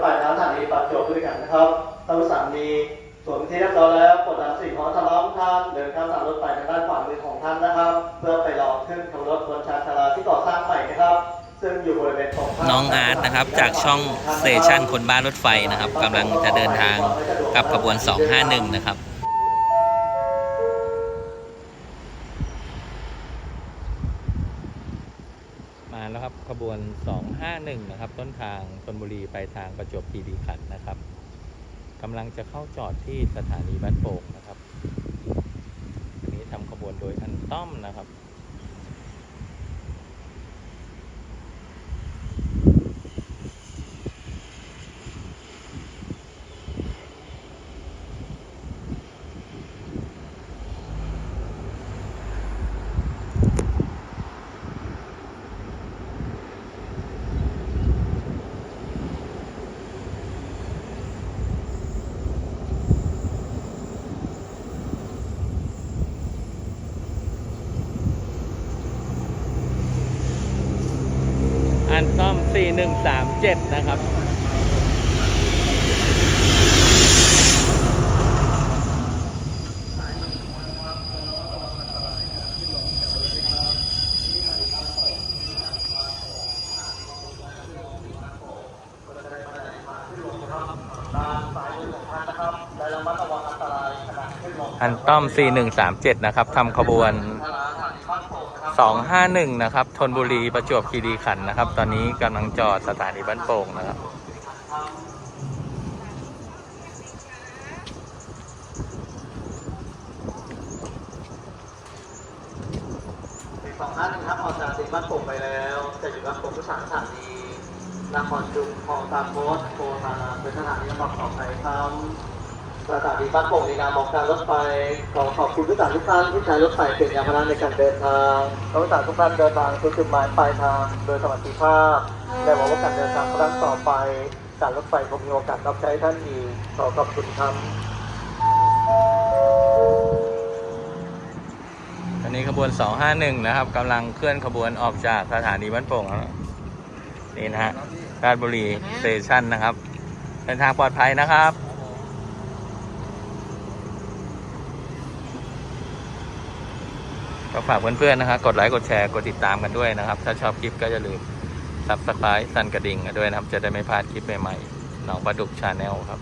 ไปน้ำหนักนี้ปัดจบด้วยกันนะครับท่านผู้สามีส่วนที่เรียบร้อยแล้วกดหลังสี่ของทางล้อมท่าเดินข้ามสางรถไฟทางด้านขวามือของท่านนะครับ เพื่อไปรอขึ้นทางรถบนชานชาลาที่ก่อสร้างใหม่นะครับซึ่งอยู่บริเวณน้องอาร์ตนะครับจากช่องสเตชันคนบ้ารถไฟนะครับกำลังจะเดินทางกับขบวน 251 นะครับ แล้วครับ ขบวน 251 นะครับ ต้นทางชนบุรีไปทางประจวบคีรีขันธ์นะครับกำลังจะเข้าจอดที่สถานีบ้านโป่งนะครับอันนี้ทำขบวนโดยอันต้อมนะครับ อันซ่อม 4137 นะครับอันต้อม 4137 นะครับทำขบวน 251 นะครับธนบุรีประจวบคีรีขันธ์นะครับ ตอนนี้กำลังจอดสถานีบ้านโป่งนะครับสองห้าหนึ่งครับออกจากสีบ้านโป่งไปแล้ว จะอยู่บ้านโป่งทุกสถานีนครจุมคลองตาโพสโพธาเป็นสถานีลำดับต่อไปครับ สถานีบ้านโป่งในนามของการรถไฟขอขอบคุณผู้โดยสารทุกท่านที่ใช้รถไฟเป็นยานพาหนะในการเดินทางขอผู้โดยสารทุกท่านเดินทางสู่จุดหมายปลายทางโดยสวัสดิภาพและหวังว่าการเดินทางครั้งต่อไป การรถไฟคงมีโอกาสรับใช้ท่านอีกขอขอบคุณครับตอนนี้ขบวน 251 นะครับกำลังเคลื่อนขบวนออกจากสถานีบ้านโป่งแล้วนะนี่นะฮะราชบุรีสเตชันนะครับเดินทางปลอดภัยนะครับ ก็ฝากเพื่อนๆนะครับกดไลค์กดแชร์กดติดตามกันด้วยนะครับ ถ้าชอบคลิปก็อย่าลืม subscribe สั่นกระดิ่งกันด้วยนะครับ จะได้ไม่พลาดคลิปใหม่ๆหนองประดุกชาแนลครับ